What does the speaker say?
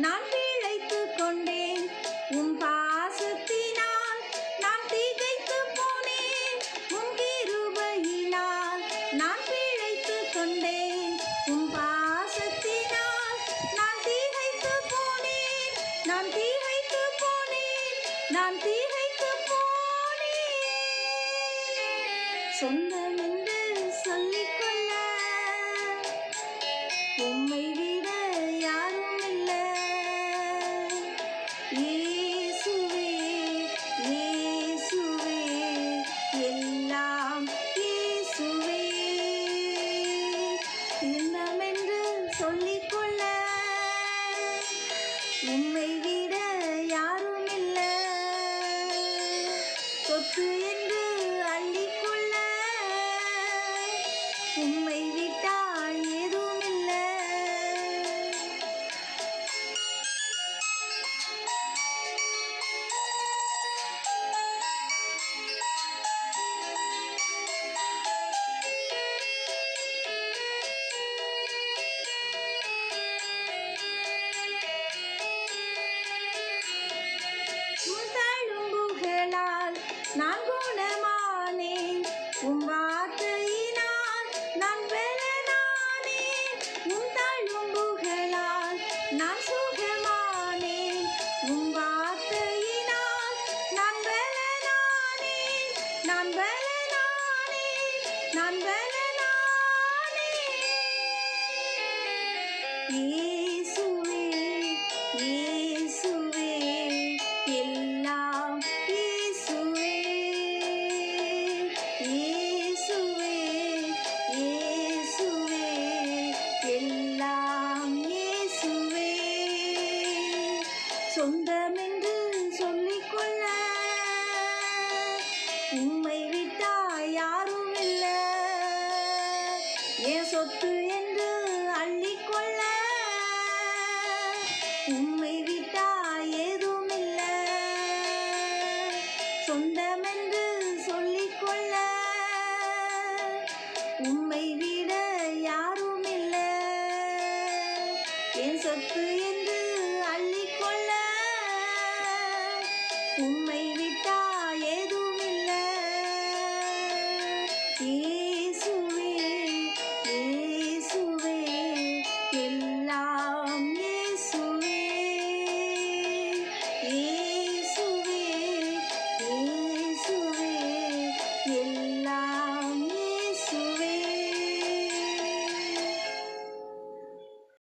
நான் பிழைத்து கொண்டேன். உன் பாசத்தினால் நான் திகைத்து போனேன். உன் கிருபையினால் நான் பிழைத்து கொண்டேன். உன் பாசத்தினால் நான் திகைத்து போனேன். நான் திகைத்து போனேன். நான் திகைத்து போனேன். சொந்தம் என்று சொல்லிக்கொள்ள உண்மை உம்மை விட யாரும் இல்லை. சொத்து நான் சுகமானேன் உம் வார்த்தையினால் நான் பலனானேன் நான் பலனானேன் நான் பலனானேன் உண்மை விட்டா யாரும் இல்லை. என் சொத்து என்று அள்ளிக்கொள்ள உண்மை விட்டா ஏதும் இல்லை. சொந்தமென்று சொல்லிக்கொள்ள உண்மை விட யாரும் இல்லை. என் சொத்து என்று அள்ளிக்கொள்ள உண்மை